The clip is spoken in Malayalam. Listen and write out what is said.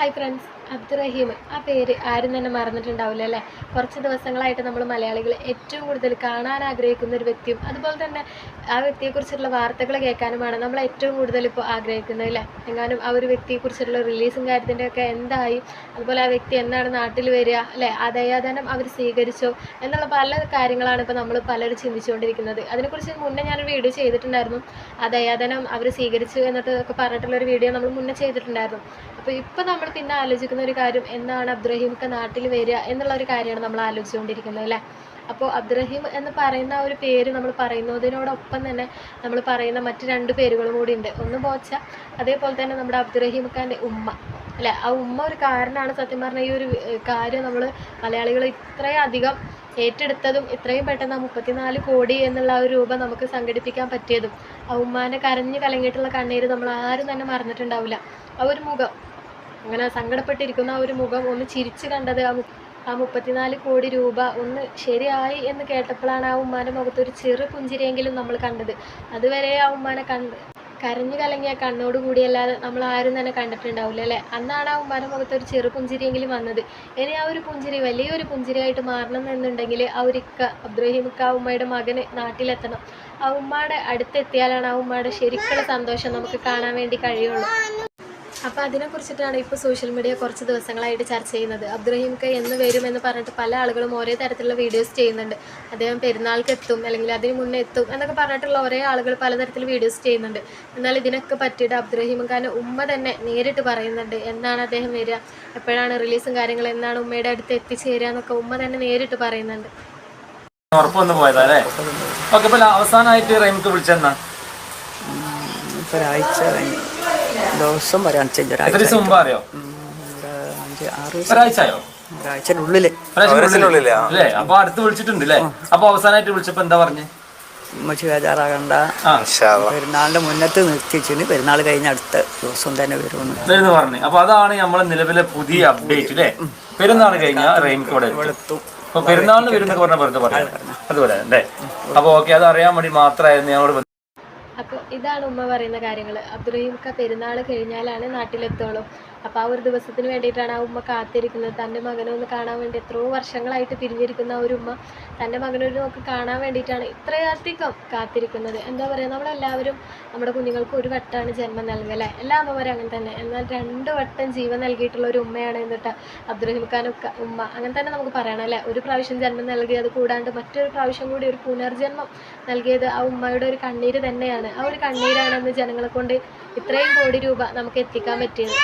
Hi friends, Abdurahim. ആ പേര് ആരും തന്നെ മറന്നിട്ടുണ്ടാവില്ല അല്ലേ? കുറച്ച് ദിവസങ്ങളായിട്ട് നമ്മൾ മലയാളികൾ ഏറ്റവും കൂടുതൽ കാണാൻ ആഗ്രഹിക്കുന്ന ഒരു വ്യക്തിയും അതുപോലെ തന്നെ ആ വ്യക്തിയെക്കുറിച്ചുള്ള വാർത്തകൾ കേൾക്കാനുമാണ് നമ്മൾ ഏറ്റവും കൂടുതൽ ഇപ്പോൾ ആഗ്രഹിക്കുന്നത് അല്ലേ? എങ്ങാനും ആ ഒരു വ്യക്തിയെക്കുറിച്ചുള്ള റിലീസും കാര്യത്തിന്റെ ഒക്കെ എന്തായി? അതുപോലെ ആ വ്യക്തി എന്നാണ് നാട്ടിൽ വരിക അല്ലേ? ആ ദയാദാനം അവർ സ്വീകരിച്ചോ? എന്നുള്ള പല കാര്യങ്ങളാണ് ഇപ്പോൾ നമ്മൾ പലരും ചിന്തിച്ചുകൊണ്ടിരിക്കുന്നത്. അതിനെക്കുറിച്ച് മുന്നേ ഞാനൊരു വീഡിയോ ചെയ്തിട്ടുണ്ടായിരുന്നു. ആ ദയാദാനം അവർ സ്വീകരിച്ചു എന്നിട്ട് ഒക്കെ പറഞ്ഞിട്ടുള്ളൊരു വീഡിയോ നമ്മൾ മുന്നേ ചെയ്തിട്ടുണ്ടായിരുന്നു. അപ്പോൾ ഇപ്പോൾ നമ്മൾ പിന്നെ ആലോചിക്കുന്ന ഒരു കാര്യം എന്നാണ് അബ്ദുറഹീമൊക്കെ നാട്ടിൽ വരിക എന്നുള്ള ഒരു കാര്യമാണ് നമ്മൾ ആലോചിച്ചുകൊണ്ടിരിക്കുന്നത് അല്ലേ? അപ്പോൾ അബ്ദുറഹീം എന്ന് പറയുന്ന ഒരു പേര് നമ്മൾ പറയുന്നതിനോടൊപ്പം തന്നെ നമ്മൾ പറയുന്ന മറ്റ് രണ്ട് പേരുകളും കൂടി ഉണ്ട്. ഒന്ന് ബോച്ച അതേപോലെ തന്നെ നമ്മുടെ അബ്ദുറഹീം ഖാന്റെ ഉമ്മ അല്ലേ? ആ ഉമ്മ ഒരു കാരണമാണ് സത്യം പറഞ്ഞാൽ ഈ ഒരു കാര്യം നമ്മൾ മലയാളികൾ ഇത്രയും അധികം ഏറ്റെടുത്തതും ഇത്രയും പെട്ടെന്ന് മുപ്പത്തിനാല് കോടി എന്നുള്ള ഒരു രൂപ നമുക്ക് സംഘടിപ്പിക്കാൻ പറ്റിയതും ആ ഉമ്മാനെ കരഞ്ഞു കലങ്ങിയിട്ടുള്ള കണ്ണീര് നമ്മൾ ആരും തന്നെ മറന്നിട്ടുണ്ടാവില്ല. ആ ഒരു മുഖം അങ്ങനെ സങ്കടപ്പെട്ടിരിക്കുന്ന ആ ഒരു മുഖം ഒന്ന് ചിരിച്ചു കണ്ടത് ആ ആ മുപ്പത്തിനാല് കോടി രൂപ ഒന്ന് ശരിയായി എന്ന് കേട്ടപ്പോഴാണ് ആ ഉമ്മാന്റെ മുഖത്ത് ഒരു ചെറു പുഞ്ചിരിയെങ്കിലും നമ്മൾ കണ്ടത്. അതുവരെ ആ ഉമ്മാനെ കണ്ട് കരഞ്ഞു കലങ്ങിയ കണ്ണോട് കൂടിയല്ലാതെ നമ്മൾ ആരും തന്നെ കണ്ടിട്ടുണ്ടാവില്ല അല്ലേ? അന്നാണ് ആ ഉമ്മാന്റെ മുഖത്ത് ഒരു ചെറു പുഞ്ചിരിയെങ്കിലും വന്നത്. ഇനി ആ ഒരു പുഞ്ചിരി വലിയൊരു പുഞ്ചിരിയായിട്ട് മാറണം എന്നുണ്ടെങ്കിൽ ആ ഒരു ഇക്ക അബ്ദുറഹീം ഇക്ക ആ ഉമ്മയുടെ മകന് നാട്ടിലെത്തണം. ആ ഉമ്മയുടെ അടുത്തെത്തിയാലാണ് ആ ഉമ്മയുടെ ശരിക്കുള്ള സന്തോഷം നമുക്ക് കാണാൻ വേണ്ടി കഴിയുള്ളൂ. അപ്പോൾ അതിനെക്കുറിച്ചിട്ടാണ് ഇപ്പോൾ സോഷ്യൽ മീഡിയ കുറച്ച് ദിവസങ്ങളായിട്ട് ചർച്ച ചെയ്യുന്നത്. അബ്ദുറഹീം കൈ എന്ന് വരുമെന്ന് എന്ന് പറഞ്ഞിട്ട് പല ആളുകളും ഒരേ തരത്തിലുള്ള വീഡിയോസ് ചെയ്യുന്നുണ്ട്. അദ്ദേഹം പെരുന്നാൾക്ക് എത്തും അല്ലെങ്കിൽ അതിന് മുന്നേ എത്തും എന്നൊക്കെ പറഞ്ഞിട്ടുള്ള ഒരേ ആളുകൾ പലതരത്തിൽ വീഡിയോസ് ചെയ്യുന്നുണ്ട്. എന്നാൽ ഇതിനൊക്കെ പറ്റിയിട്ട് അബ്ദുറഹീം ഖാന്റെ ഉമ്മ തന്നെ നേരിട്ട് പറയുന്നുണ്ട് എന്നാണ് അദ്ദേഹം വരിക. എപ്പോഴാണ് റിലീസും കാര്യങ്ങളും എന്നാണ് ഉമ്മയുടെ അടുത്ത് എത്തിച്ചേരുക എന്നൊക്കെ ഉമ്മ തന്നെ നേരിട്ട് പറയുന്നുണ്ട്. ഉറപ്പ് വന്ന് പോയതാ അല്ലേ ഓക്കെ അവസാനമായിട്ട് റൈമിക്ക് വിളിച്ചെന്നാ? ഇപ്പൊ ഒരാഴ്ച ദിവസം വരെ എത്ര ഒരാഴ്ച ദിവസം മുമ്പ് അറിയോ? അഞ്ച് ആറ് ദിവസം ഒരാഴ്ച ആയോ ഒരാഴ്ചയുടെ ഉള്ളിൽ ഒരാഴ്ച അല്ലേ? അപ്പൊ അടുത്ത് വിളിച്ചിട്ടുണ്ട് അല്ലേ അപ്പൊ അവസാനമായിട്ട് വിളിച്ചപ്പോ എന്താ പറഞ്ഞേ? ഉമ്മച്ചി ബേജാറാകണ്ട. ആ. പെരുന്നാളിന്റെ മുന്നത്ത് നിർത്തിച്ചിന് പെരുന്നാൾ കഴിഞ്ഞ അടുത്ത ദിവസം തന്നെ വരുമെന്ന്. ഇതായിരുന്നു പറഞ്ഞു. അപ്പൊ അതാണ് നമ്മളെ നിലവിലെ പുതിയ അപ്ഡേറ്റ് അല്ലേ പെരുന്നാൾ കഴിഞ്ഞ റെയിൻകോട്. എത്തും അപ്പൊ പെരുന്നാളിന് വരുന്നൊക്കെ പറഞ്ഞ പറഞ്ഞു. അതുപോലെ അല്ലേ? അപ്പൊ ഓക്കെ അത് അറിയാൻ വേണ്ടി മാത്രമായിരുന്നു ഞങ്ങളോട് അപ്പോൾ ഇതാണ് ഉമ്മ പറയുന്ന കാര്യങ്ങൾ അബ്ദുറഹീം ക പെരുന്നാൾ കഴിഞ്ഞാലാണ് നാട്ടിലെത്തുള്ളൂ. അപ്പോൾ ആ ഒരു ദിവസത്തിന് വേണ്ടിയിട്ടാണ് ആ ഉമ്മ കാത്തിരിക്കുന്നത്. തന്റെ മകനെ ഒന്ന് കാണാൻ വേണ്ടി എത്രയോ വർഷങ്ങളായിട്ട് പിരിഞ്ഞിരിക്കുന്ന ആ ഒരു ഉമ്മ തന്റെ മകനൊരു നോക്ക് കാണാൻ വേണ്ടിയിട്ടാണ് ഇത്രയധികം കാത്തിരിക്കുന്നത്. എന്താ പറയുക നമ്മളെല്ലാവരും നമ്മുടെ കുഞ്ഞുങ്ങൾക്ക് ഒരു വട്ടമാണ് ജന്മം നൽകുക അല്ലേ? എല്ലാ അമ്മമാരും അങ്ങനെ തന്നെ. എന്നാൽ രണ്ട് വട്ടം ജീവൻ നൽകിയിട്ടുള്ള ഒരു ഉമ്മയാണ് എന്നിട്ട് അബ്ദുറഹിം ഖാൻ ഉമ്മ. അങ്ങനെ തന്നെ നമുക്ക് പറയണം അല്ലേ? ഒരു പ്രാവശ്യം ജന്മം നൽകി അത് കൂടാണ്ട് മറ്റൊരു പ്രാവശ്യം കൂടി ഒരു പുനർജന്മം നൽകിയത് ആ ഉമ്മയുടെ ഒരു കണ്ണീര് തന്നെയാണ്. ആ ഒരു കണ്ണീരാണ് അന്ന് ജനങ്ങളെ കൊണ്ട് ഇത്രയും കോടി രൂപ നമുക്ക് എത്തിക്കാൻ പറ്റിയത്.